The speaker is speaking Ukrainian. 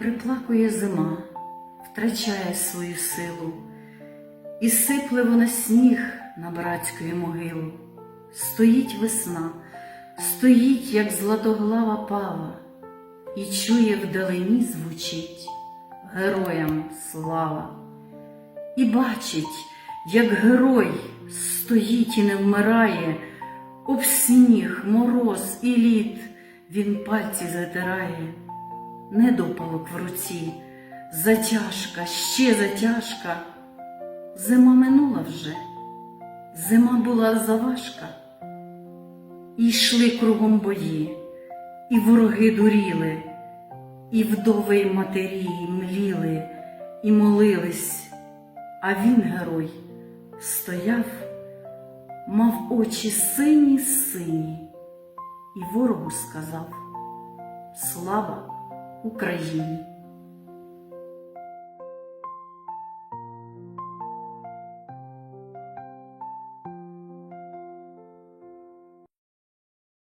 Приплакує зима, втрачає свою силу, і сипле вона сніг на братської могилу. Стоїть весна, стоїть, як златоглава пава, і чує вдалині звучить героям слава. І бачить, як герой стоїть і не вмирає, об сніг, мороз і лід він пальці затирає, недопалок в руці, затяжка, ще затяжка. Зима минула вже, зима була заважка. І йшли кругом бої, і вороги дуріли, і вдови й матері мліли, і молились, а він, герой, стояв, мав очі сині сині, і ворогу сказав Слава Україні!